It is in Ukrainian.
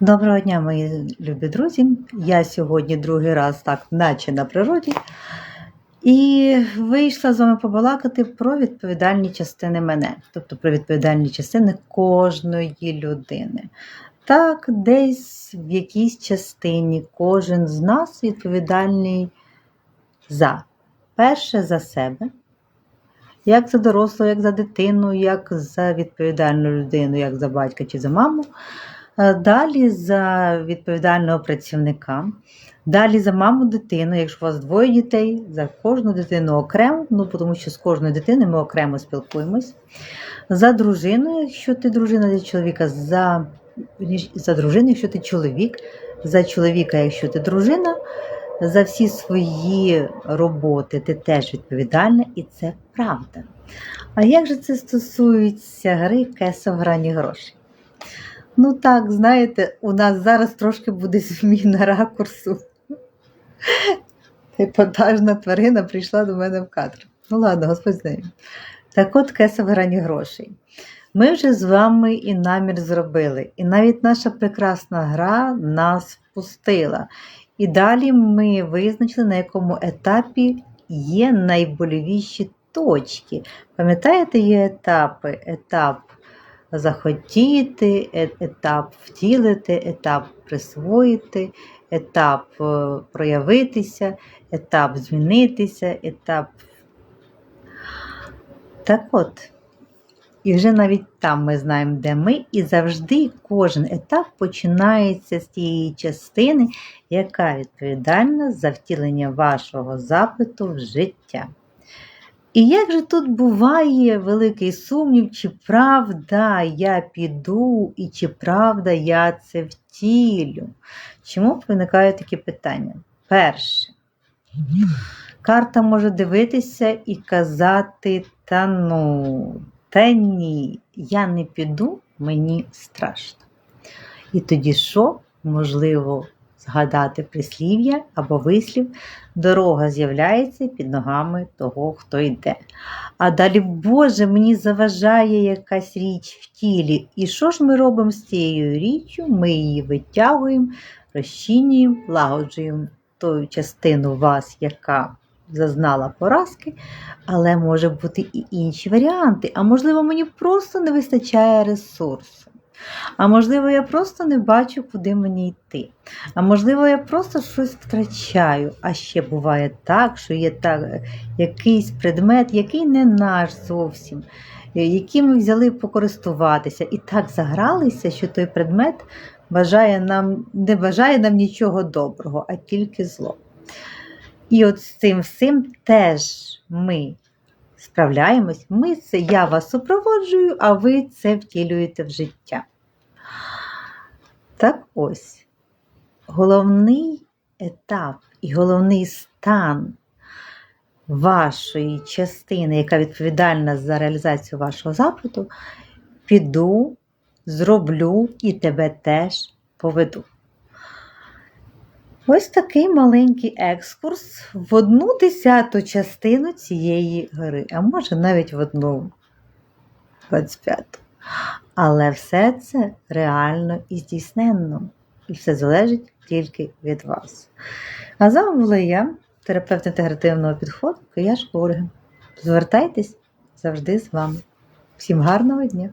Доброго дня, мої любі друзі. Я сьогодні другий раз так, наче на природі, і вийшла з вами побалакати про відповідальні частини мене, тобто про відповідальні частини кожної людини. Так, десь в якійсь частині кожен з нас відповідальний за перше за себе, як за дорослу, як за дитину, як за відповідальну людину, як за батька чи за маму. Е, Далі за відповідального працівника, далі за маму дитину, якщо у вас двоє дітей, за кожну дитину окремо, ну тому що з кожною дитиною ми окремо спілкуємось. За дружину, якщо ти дружина для чоловіка, за, за дружину, якщо ти чоловік, за чоловіка, якщо ти дружина, за всі свої роботи ти теж відповідальна, і це правда. А як же це стосується гри кесо в грані грошей? Ну так, знаєте, у нас зараз трошки буде зміна ракурсу. Епатажна тварина прийшла до мене в кадр. Ну ладно, господь з нею. Так от кеса в грані грошей. Ми вже з вами і намір зробили, і навіть наша прекрасна гра нас впустила. І далі ми визначили, на якому етапі є найболівіші точки. Пам'ятаєте, є етапи? Етап захотіти, е- етап втілити, етап присвоїти, етап е, проявитися, етап змінитися, етап. Так от. І вже навіть там ми знаємо, де ми, і завжди кожен етап починається з тієї частини, яка відповідальна за втілення вашого запиту в життя. І як же тут буває великий сумнів, чи правда я піду, і чи правда я це втілю? Чому виникають такі питання? Перше, карта може дивитися і казати: та ну, та ні, я не піду, мені страшно. І тоді що? Можливо, згадати прислів'я або вислів, дорога з'являється під ногами того, хто йде. А далі, Боже, мені заважає якась річ в тілі. І що ж ми робимо з цією річчю? Ми її витягуємо, розчинюємо, лагоджуємо ту частину вас, яка зазнала поразки, але може бути і інші варіанти. А можливо, мені просто не вистачає ресурсу. А можливо, я просто не бачу, куди мені йти. А можливо, я просто щось втрачаю. А ще буває так, що є так, якийсь предмет, який не наш зовсім, е, який ми взяли покористуватися. І так загралися, що той предмет бажає нам, не бажає нам нічого доброго, а тільки зло. І от з цим всім теж ми справляємось. Ми це, я вас супроводжую, а ви це втілюєте в життя. Так ось, головний етап і головний стан вашої частини, яка відповідальна за реалізацію вашого запиту, піду, зроблю і тебе теж поведу. Ось такий маленький екскурс в одну десяту частину цієї гри, а може навіть в одну 25. Але все це реально і здійсненно. І все залежить тільки від вас. А з вами була я, терапевт інтегративного підходу Кияш Ольга. Звертайтесь завжди з вами. Всім гарного дня!